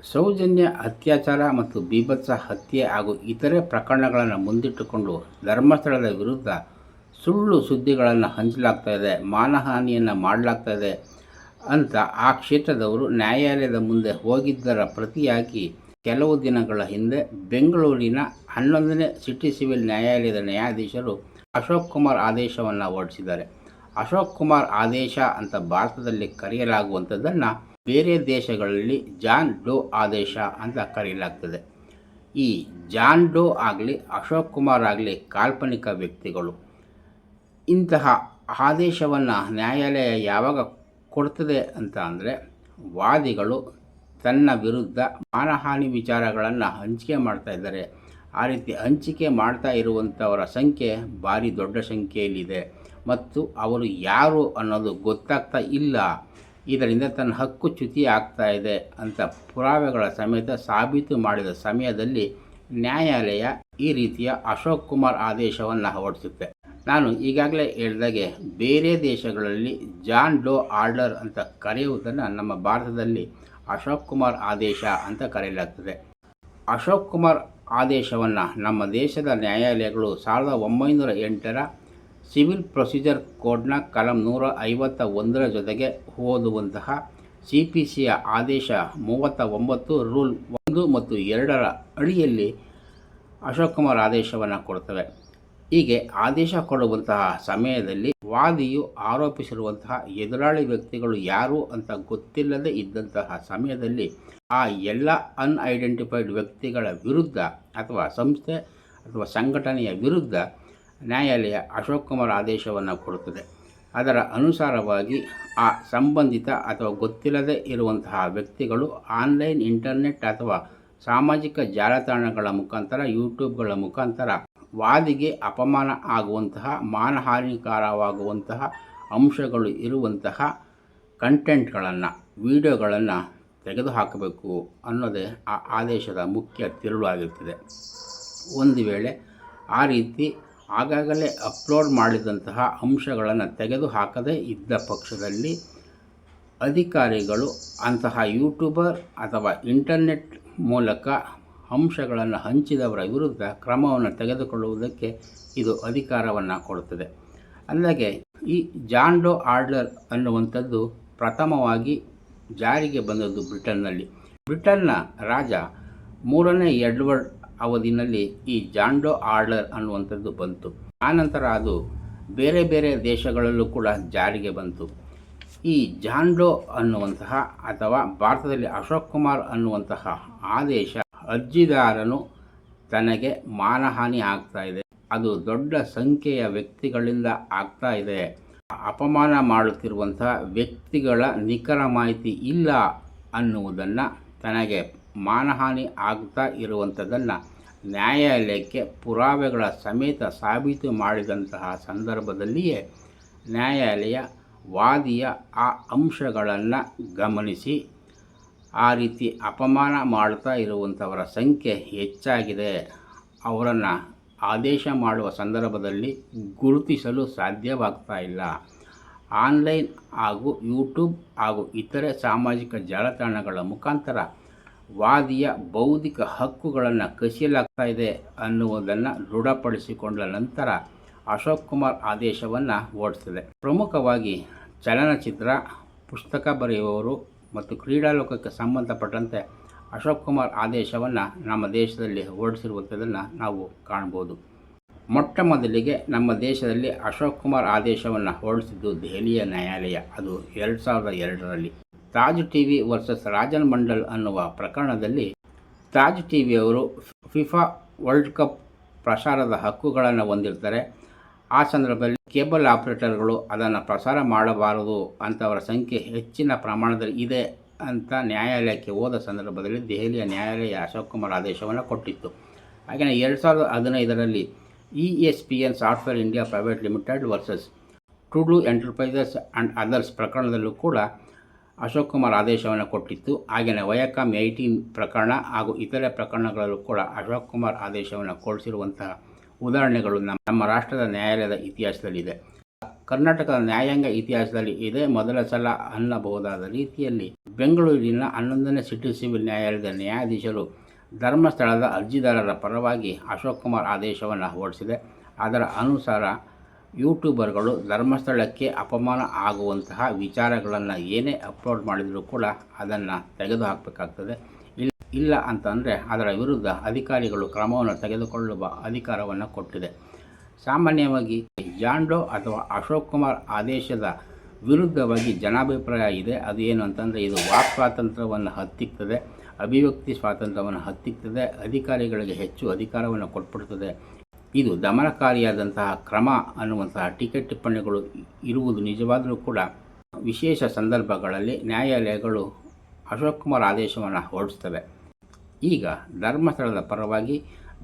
ಸೌಜನ್ಯ, ಅತ್ಯಾಚಾರ ಮತ್ತು ಬೀಭತ್ಸ ಹತ್ಯೆ ಹಾಗೂ ಇತರೆ ಪ್ರಕರಣಗಳನ್ನು ಮುಂದಿಟ್ಟುಕೊಂಡು ಧರ್ಮಸ್ಥಳದ ವಿರುದ್ಧ ಸುಳ್ಳು ಸುದ್ದಿಗಳನ್ನು ಹಂಚಲಾಗ್ತಾ ಇದೆ, ಮಾನಹಾನಿಯನ್ನು ಮಾಡಲಾಗ್ತಾ ಇದೆ ಅಂತ ಆ ಕ್ಷೇತ್ರದವರು ನ್ಯಾಯಾಲಯದ ಮುಂದೆ ಹೋಗಿದ್ದರ ಪ್ರತಿಯಾಗಿ ಕೆಲವು ದಿನಗಳ ಹಿಂದೆ ಬೆಂಗಳೂರಿನ ಹನ್ನೊಂದನೇ ಸಿಟಿ ಸಿವಿಲ್ ನ್ಯಾಯಾಲಯದ ನ್ಯಾಯಾಧೀಶರು ಅಶೋಕ್ ಕುಮಾರ್ ಆದೇಶವನ್ನು ಹೊರಡಿಸಿದ್ದಾರೆ. ಅಶೋಕ್ ಕುಮಾರ್ ಆದೇಶ ಅಂತ ಭಾರತದಲ್ಲಿ ಕರೆಯಲಾಗುವಂಥದ್ದನ್ನು ಬೇರೆ ದೇಶಗಳಲ್ಲಿ ಜಾನ್ ಡೋ ಆದೇಶ ಅಂತ ಕರೆಯಲಾಗ್ತದೆ. ಈ ಜಾನ್ ಡೋ ಆಗಲಿ, ಅಶೋಕ್ ಕುಮಾರ್ ಆಗಲಿ ಕಾಲ್ಪನಿಕ ವ್ಯಕ್ತಿಗಳು. ಇಂತಹ ಆದೇಶವನ್ನು ನ್ಯಾಯಾಲಯ ಯಾವಾಗ ಕೊಡ್ತದೆ ಅಂತ ಅಂದರೆ, ವಾದಿಗಳು ತನ್ನ ವಿರುದ್ಧ ಮಾನಹಾನಿ ವಿಚಾರಗಳನ್ನು ಹಂಚಿಕೆ ಮಾಡ್ತಾ ಇದ್ದಾರೆ. ಆ ರೀತಿ ಹಂಚಿಕೆ ಮಾಡ್ತಾ ಇರುವಂಥವರ ಸಂಖ್ಯೆ ಭಾರಿ ದೊಡ್ಡ ಸಂಖ್ಯೆಯಲ್ಲಿದೆ. ಮತ್ತು ಅವರು ಯಾರು ಅನ್ನೋದು ಗೊತ್ತಾಗ್ತಾ ಇಲ್ಲ. ಇದರಿಂದ ತನ್ನ ಹಕ್ಕು ಚ್ಯುತಿ ಆಗ್ತಾ ಇದೆ ಅಂತ ಪುರಾವೆಗಳ ಸಮೇತ ಸಾಬೀತು ಮಾಡಿದ ಸಮಯದಲ್ಲಿ ನ್ಯಾಯಾಲಯ ಈ ರೀತಿಯ ಅಶೋಕ್ ಕುಮಾರ್ ಆದೇಶವನ್ನು ಹೊರಡಿಸುತ್ತೆ. ನಾನು ಈಗಾಗಲೇ ಹೇಳಿದಾಗೆ ಬೇರೆ ದೇಶಗಳಲ್ಲಿ ಜಾನ್ ಡೋ ಆರ್ಡರ್ ಅಂತ ಕರೆಯುವುದನ್ನು ನಮ್ಮ ಭಾರತದಲ್ಲಿ ಅಶೋಕ್ ಕುಮಾರ್ ಆದೇಶ ಅಂತ ಕರೆಯಲಾಗ್ತದೆ. ಅಶೋಕ್ ಕುಮಾರ್ ಆದೇಶವನ್ನು ನಮ್ಮ ದೇಶದ ನ್ಯಾಯಾಲಯಗಳು ಸಾವಿರದ ಒಂಬೈನೂರ ಎಂಟರ ಸಿವಿಲ್ ಪ್ರೊಸೀಜರ್ ಕೋಡ್ನ ಕಲಂ ನೂರ ಐವತ್ತ ಒಂದರ ಜೊತೆಗೆ ಓದುವಂತಹ ಸಿ ಪಿ ಸಿಯ ಆದೇಶ ಮೂವತ್ತ ಒಂಬತ್ತು ರೂಲ್ ಒಂದು ಮತ್ತು ಎರಡರ ಅಡಿಯಲ್ಲಿ ಅಶೋಕ್ ಕುಮಾರ್ ಆದೇಶವನ್ನು ಕೊಡ್ತವೆ. ಹೀಗೆ ಆದೇಶ ಕೊಡುವಂತಹ ಸಮಯದಲ್ಲಿ ವಾದಿಯು ಆರೋಪಿಸಿರುವಂತಹ ಎದುರಾಳಿ ವ್ಯಕ್ತಿಗಳು ಯಾರು ಅಂತ ಗೊತ್ತಿಲ್ಲದೆ ಇದ್ದಂತಹ ಸಮಯದಲ್ಲಿ ಆ ಎಲ್ಲ ಅನ್ಐಡೆಂಟಿಫೈಡ್ ವ್ಯಕ್ತಿಗಳ ವಿರುದ್ಧ ಅಥವಾ ಸಂಸ್ಥೆ ಅಥವಾ ಸಂಘಟನೆಯ ವಿರುದ್ಧ ನ್ಯಾಯಾಲಯ ಅಶೋಕ್ ಕುಮಾರ್ ಆದೇಶವನ್ನು ಕೊಡುತ್ತದೆ. ಅದರ ಅನುಸಾರವಾಗಿ ಆ ಸಂಬಂಧಿತ ಅಥವಾ ಗೊತ್ತಿಲ್ಲದೆ ಇರುವಂತಹ ವ್ಯಕ್ತಿಗಳು ಆನ್ಲೈನ್, ಇಂಟರ್ನೆಟ್ ಅಥವಾ ಸಾಮಾಜಿಕ ಜಾಲತಾಣಗಳ ಮುಖಾಂತರ, ಯೂಟ್ಯೂಬ್ಗಳ ಮುಖಾಂತರ ವಾದಿಗೆ ಅಪಮಾನ ಆಗುವಂತಹ, ಮಾನಹಾನಿಕಾರವಾಗುವಂತಹ ಅಂಶಗಳು ಇರುವಂತಹ ಕಂಟೆಂಟ್ಗಳನ್ನು, ವಿಡಿಯೋಗಳನ್ನು ತೆಗೆದುಹಾಕಬೇಕು ಅನ್ನೋದೇ ಆ ಆದೇಶದ ಮುಖ್ಯ ತಿರುಳು ಆಗಿರ್ತದೆ ಒಂದು ವೇಳೆ ಆ ರೀತಿ ಆಗಾಗಲೇ ಅಪ್ಲೋಡ್ ಮಾಡಿದಂತಹ ಅಂಶಗಳನ್ನು ತೆಗೆದುಹಾಕದೇ ಇದ್ದ ಪಕ್ಷದಲ್ಲಿ ಅಧಿಕಾರಿಗಳು ಅಂತಹ ಯೂಟ್ಯೂಬರ್ ಅಥವಾ ಇಂಟರ್ನೆಟ್ ಮೂಲಕ ಅಂಶಗಳನ್ನು ಹಂಚಿದವರ ವಿರುದ್ಧ ಕ್ರಮವನ್ನು ತೆಗೆದುಕೊಳ್ಳುವುದಕ್ಕೆ ಇದು ಅಧಿಕಾರವನ್ನು ಕೊಡುತ್ತದೆ. ಅಲ್ಲದೆ ಈ ಜಾಂಡೋ ಆರ್ಡರ್ ಅನ್ನುವಂಥದ್ದು ಪ್ರಥಮವಾಗಿ ಜಾರಿಗೆ ಬಂದದ್ದು ಬ್ರಿಟನ್ನಲ್ಲಿ. ಬ್ರಿಟನ್ನ ರಾಜ ಮೂರನೇ ಎಡ್ವರ್ಡ್ ಅವಧಿನಲ್ಲಿ ಈ ಜಾಂಡೋ ಆರ್ಡರ್ ಅನ್ನುವಂಥದ್ದು ಬಂತು. ಆನಂತರ ಅದು ಬೇರೆ ಬೇರೆ ದೇಶಗಳಲ್ಲೂ ಕೂಡ ಜಾರಿಗೆ ಬಂತು. ಈ ಜಾಂಡೋ ಅನ್ನುವಂತಹ ಅಥವಾ ಭಾರತದಲ್ಲಿ ಅಶೋಕ್ ಕುಮಾರ್ ಅನ್ನುವಂತಹ ಆದೇಶ ಅರ್ಜಿದಾರನು ತನಗೆ ಮಾನಹಾನಿ ಆಗ್ತಾ ಇದೆ. ಅದು ದೊಡ್ಡ ಸಂಖ್ಯೆಯ ವ್ಯಕ್ತಿಗಳಿಂದ ಆಗ್ತಾ ಇದೆ. ಅಪಮಾನ ಮಾಡುತ್ತಿರುವಂತಹ ವ್ಯಕ್ತಿಗಳ ನಿಖರ ಮಾಹಿತಿ ಇಲ್ಲ ಅನ್ನುವುದನ್ನು ತನಗೆ ಮಾನಹಾನಿ ಆಗ್ತಾ ಇರುವಂಥದ್ದನ್ನು ನ್ಯಾಯಾಲಯಕ್ಕೆ ಪುರಾವೆಗಳ ಸಮೇತ ಸಾಬೀತು ಮಾಡಿದಂತಹ ಸಂದರ್ಭದಲ್ಲಿಯೇ ನ್ಯಾಯಾಲಯ ವಾದಿಯ ಆ ಅಂಶಗಳನ್ನು ಗಮನಿಸಿ, ಆ ರೀತಿ ಅಪಮಾನ ಮಾಡ್ತಾ ಇರುವಂಥವರ ಸಂಖ್ಯೆ ಹೆಚ್ಚಾಗಿದೆ. ಅವರನ್ನು ಆದೇಶ ಮಾಡುವ ಸಂದರ್ಭದಲ್ಲಿ ಗುರುತಿಸಲು ಸಾಧ್ಯವಾಗ್ತಾ ಇಲ್ಲ. ಆನ್ಲೈನ್ ಹಾಗೂ ಯೂಟ್ಯೂಬ್ ಹಾಗೂ ಇತರೆ ಸಾಮಾಜಿಕ ಜಾಲತಾಣಗಳ ಮುಖಾಂತರ ವಾದಿಯ ಬೌದ್ಧಿಕ ಹಕ್ಕುಗಳನ್ನು ಕಸಿಯಲಾಗ್ತಾ ಇದೆ ಅನ್ನುವುದನ್ನು ದೃಢಪಡಿಸಿಕೊಂಡ ನಂತರ ಅಶೋಕ್ ಕುಮಾರ್ ಆದೇಶವನ್ನು ಓಡಿಸಿದೆ. ಪ್ರಮುಖವಾಗಿ ಚಲನಚಿತ್ರ, ಪುಸ್ತಕ ಬರೆಯುವವರು ಮತ್ತು ಕ್ರೀಡಾಲೋಕಕ್ಕೆ ಸಂಬಂಧಪಟ್ಟಂತೆ ಅಶೋಕ್ ಕುಮಾರ್ ಆದೇಶವನ್ನು ನಮ್ಮ ದೇಶದಲ್ಲಿ ಹೊರಡಿಸಿರುವಂಥದ್ದನ್ನು ನಾವು ಕಾಣ್ಬೋದು ಮೊಟ್ಟ ಮೊದಲಿಗೆ ನಮ್ಮ ದೇಶದಲ್ಲಿ ಅಶೋಕ್ ಕುಮಾರ್ ಆದೇಶವನ್ನು ಹೊರಡಿಸಿದ್ದು ದೆಹಲಿಯ ನ್ಯಾಯಾಲಯ, ಅದು ಎರಡು ಸಾವಿರದ ಎರಡರಲ್ಲಿ. Taj T V versus Rajan Mandal ಅನ್ನುವ ಪ್ರಕರಣದಲ್ಲಿ ತಾಜ್ ಟಿ ವಿಯವರು ಫಿಫಾ ವರ್ಲ್ಡ್ ಕಪ್ ಪ್ರಸಾರದ ಹಕ್ಕುಗಳನ್ನು ಹೊಂದಿರ್ತಾರೆ. ಆ ಸಂದರ್ಭದಲ್ಲಿ ಕೇಬಲ್ ಆಪರೇಟರ್ಗಳು ಅದನ್ನು ಪ್ರಸಾರ ಮಾಡಬಾರದು ಅಂಥವರ ಸಂಖ್ಯೆ ಹೆಚ್ಚಿನ ಪ್ರಮಾಣದಲ್ಲಿ ಇದೆ ಅಂತ ನ್ಯಾಯಾಲಯಕ್ಕೆ ಹೋದ ಸಂದರ್ಭದಲ್ಲಿ ದೆಹಲಿಯ ನ್ಯಾಯಾಲಯ ಅಶೋಕ್ ಕುಮಾರ್ ಆದೇಶವನ್ನು ಕೊಟ್ಟಿತ್ತು. ಹಾಗೆಯೇ ಎರಡು ಸಾವಿರದ ಹದಿನೈದರಲ್ಲಿ E S P N software India private limited versus Tudu enterprises and others ಪ್ರಕರಣದಲ್ಲೂ ಕೂಡ ಅಶೋಕ್ ಕುಮಾರ್ ಆದೇಶವನ್ನು ಕೊಟ್ಟಿತ್ತು. ಹಾಗೆಯೇ ವಯಕಾಮ್ ಏಯ್ಟೀನ್ ಪ್ರಕರಣ ಹಾಗೂ ಇತರೆ ಪ್ರಕರಣಗಳಲ್ಲೂ ಕೂಡ ಅಶೋಕ್ ಕುಮಾರ್ ಆದೇಶವನ್ನು ಕೊಡಿಸಿರುವಂತಹ ಉದಾಹರಣೆಗಳು ನಮ್ಮ ನಮ್ಮ ರಾಷ್ಟ್ರದ ನ್ಯಾಯಾಲಯದ ಇತಿಹಾಸದಲ್ಲಿದೆ. ಕರ್ನಾಟಕದ ನ್ಯಾಯಾಂಗ ಇತಿಹಾಸದಲ್ಲಿ ಇದೇ ಮೊದಲ ಸಲ ಅನ್ನಬಹುದಾದ ರೀತಿಯಲ್ಲಿ ಬೆಂಗಳೂರಿನ ಹನ್ನೊಂದನೇ ಸಿಟಿ ಸಿವಿಲ್ ನ್ಯಾಯಾಲಯದ ನ್ಯಾಯಾಧೀಶರು ಧರ್ಮಸ್ಥಳದ ಅರ್ಜಿದಾರರ ಪರವಾಗಿ ಅಶೋಕ್ ಕುಮಾರ್ ಆದೇಶವನ್ನು ಹೊರಡಿಸಿದೆ. ಅದರ ಅನುಸಾರ ಯೂಟ್ಯೂಬರ್ಗಳು ಧರ್ಮಸ್ಥಳಕ್ಕೆ ಅಪಮಾನ ಆಗುವಂತಹ ವಿಚಾರಗಳನ್ನು ಏನೇ ಅಪ್ಲೋಡ್ ಮಾಡಿದರೂ ಕೂಡ ಅದನ್ನು ತೆಗೆದುಹಾಕಬೇಕಾಗ್ತದೆ. ಇಲ್ಲ ಇಲ್ಲ ಅಂತಂದರೆ ಅದರ ವಿರುದ್ಧ ಅಧಿಕಾರಿಗಳು ಕ್ರಮವನ್ನು ತೆಗೆದುಕೊಳ್ಳುವ ಅಧಿಕಾರವನ್ನು ಕೊಟ್ಟಿದೆ. ಸಾಮಾನ್ಯವಾಗಿ ಜಾಂಡೋ ಅಥವಾ ಅಶೋಕ್ ಕುಮಾರ್ ಆದೇಶದ ವಿರುದ್ಧವಾಗಿ ಜನಾಭಿಪ್ರಾಯ ಇದೆ. ಅದು ಏನು ಅಂತಂದರೆ ಇದು ವಾಕ್ ಸ್ವಾತಂತ್ರ್ಯವನ್ನು ಹತ್ತಿಕ್ತದೆ. ಅಭಿವ್ಯಕ್ತಿ ಸ್ವಾತಂತ್ರ್ಯವನ್ನು ಹತ್ತಿಕ್ತದೆ, ಅಧಿಕಾರಿಗಳಿಗೆ ಹೆಚ್ಚು ಅಧಿಕಾರವನ್ನು ಕೊಟ್ಬಿಡುತ್ತದೆ ಇದು ದಮನಕಾರಿಯಾದಂತಹ ಕ್ರಮ ಅನ್ನುವಂತಹ ಟೀಕೆ ಟಿಪ್ಪಣಿಗಳು ಇರುವುದು ನಿಜವಾದರೂ ಕೂಡ ವಿಶೇಷ ಸಂದರ್ಭಗಳಲ್ಲಿ ನ್ಯಾಯಾಲಯಗಳು ಅಶೋಕ್ ಕುಮಾರ್ ಆದೇಶವನ್ನು ಹೊರಡಿಸ್ತವೆ. ಈಗ ಧರ್ಮಸ್ಥಳದ ಪರವಾಗಿ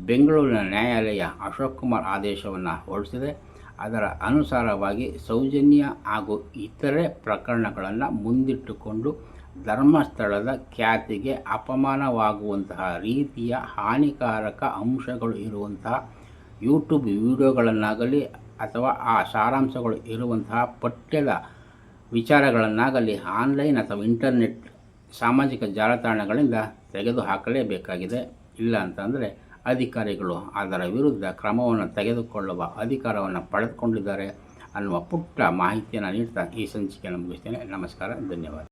ಬೆಂಗಳೂರಿನ ನ್ಯಾಯಾಲಯ ಅಶೋಕ್ ಕುಮಾರ್ ಆದೇಶವನ್ನು ಹೊರಡಿಸಿದೆ. ಅದರ ಅನುಸಾರವಾಗಿ ಸೌಜನ್ಯ ಹಾಗೂ ಇತರೆ ಪ್ರಕರಣಗಳನ್ನು ಮುಂದಿಟ್ಟುಕೊಂಡು ಧರ್ಮಸ್ಥಳದ ಖ್ಯಾತಿಗೆ ಅಪಮಾನವಾಗುವಂತಹ ರೀತಿಯ ಹಾನಿಕಾರಕ ಅಂಶಗಳು ಇರುವಂತಹ ಯೂಟ್ಯೂಬ್ ವಿಡಿಯೋಗಳನ್ನಾಗಲಿ ಅಥವಾ ಆ ಸಾರಾಂಶಗಳು ಇರುವಂತಹ ಪಠ್ಯದ ವಿಚಾರಗಳನ್ನಾಗಲಿ ಆನ್ಲೈನ್ ಅಥವಾ ಇಂಟರ್ನೆಟ್ ಸಾಮಾಜಿಕ ಜಾಲತಾಣಗಳಿಂದ ತೆಗೆದುಹಾಕಲೇಬೇಕಾಗಿದೆ. ಇಲ್ಲ ಅಂತಂದರೆ ಅಧಿಕಾರಿಗಳು ಅದರ ವಿರುದ್ಧ ಕ್ರಮವನ್ನು ತೆಗೆದುಕೊಳ್ಳುವ ಅಧಿಕಾರವನ್ನು ಪಡೆದುಕೊಂಡಿದ್ದಾರೆ ಅನ್ನುವ ಪುಟ್ಟ ಮಾಹಿತಿಯನ್ನು ನೀಡ್ತಾ ಈ ಸಂಚಿಕೆಯನ್ನು ಮುಗಿಸ್ತೇನೆ ನಮಸ್ಕಾರ, ಧನ್ಯವಾದ.